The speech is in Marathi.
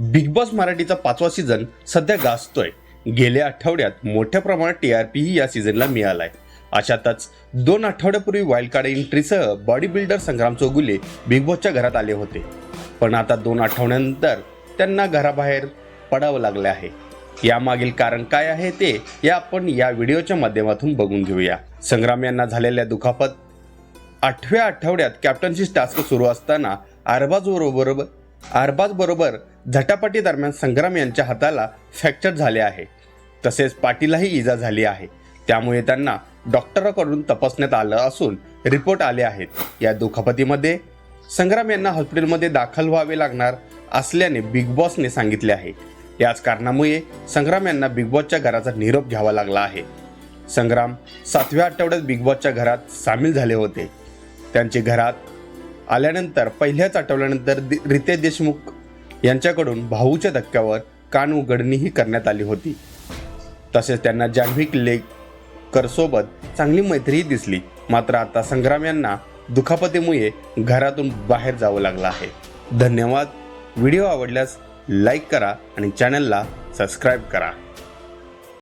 बिग बॉस मराठीचा पाचवा सीझन सध्या गाजतोय. गेल्या आठवड्यात मोठ्या प्रमाणात टी आर पीही या सीझनला मिळालाय. अशातच दोन आठवड्यापूर्वी wild card एंट्रीसह body builder Sangram Chougule big बॉसच्या घरात आले होते. पण आता दोन आठवड्यानंतर त्यांना घराबाहेर पडावं लागले आहे. यामागील कारण काय आहे ते या आपण या व्हिडिओच्या माध्यमातून बघून घेऊया. संग्राम यांना झालेल्या दुखापत आठव्या आठवड्यात कॅप्टनशी टास्क सुरू असताना अरबाज आरबाजबरोबर अरबाज बरोबर झटापटी दरम्यान संग्राम यांच्या हाताला फ्रॅक्चर झाले आहे. तसेच पाठीलाही इजा झाली आहे. त्यामुळे त्यांना डॉक्टराकडून तपासण्यात आलं असून रिपोर्ट आले आहेत. या दुखापतीमध्ये संग्राम यांना हॉस्पिटलमध्ये दाखल व्हावे लागणार असल्याने बिग बॉसने सांगितले आहे. याच कारणामुळे संग्राम यांना बिग बॉसच्या घराचा निरोप घ्यावा लागला आहे. संग्राम सातव्या आठवड्यात बिग बॉसच्या घरात सामील झाले होते. त्यांचे घरात आल्यानंतर पहिल्याच आठवल्यानंतर दि- रितेश देशमुख यांच्याकडून भाऊच्या धक्क्यावर कान उघडणीही करण्यात आली होती. तसेच त्यांना जान्हवी किल्लेकर चांगली मैत्रीही दिसली. मात्र आता संग्राम यांना दुखापतीमुळे घरातून बाहेर जावं लागलं आहे. धन्यवाद. व्हिडिओ आवडल्यास लाईक करा आणि चॅनलला सबस्क्राईब करा.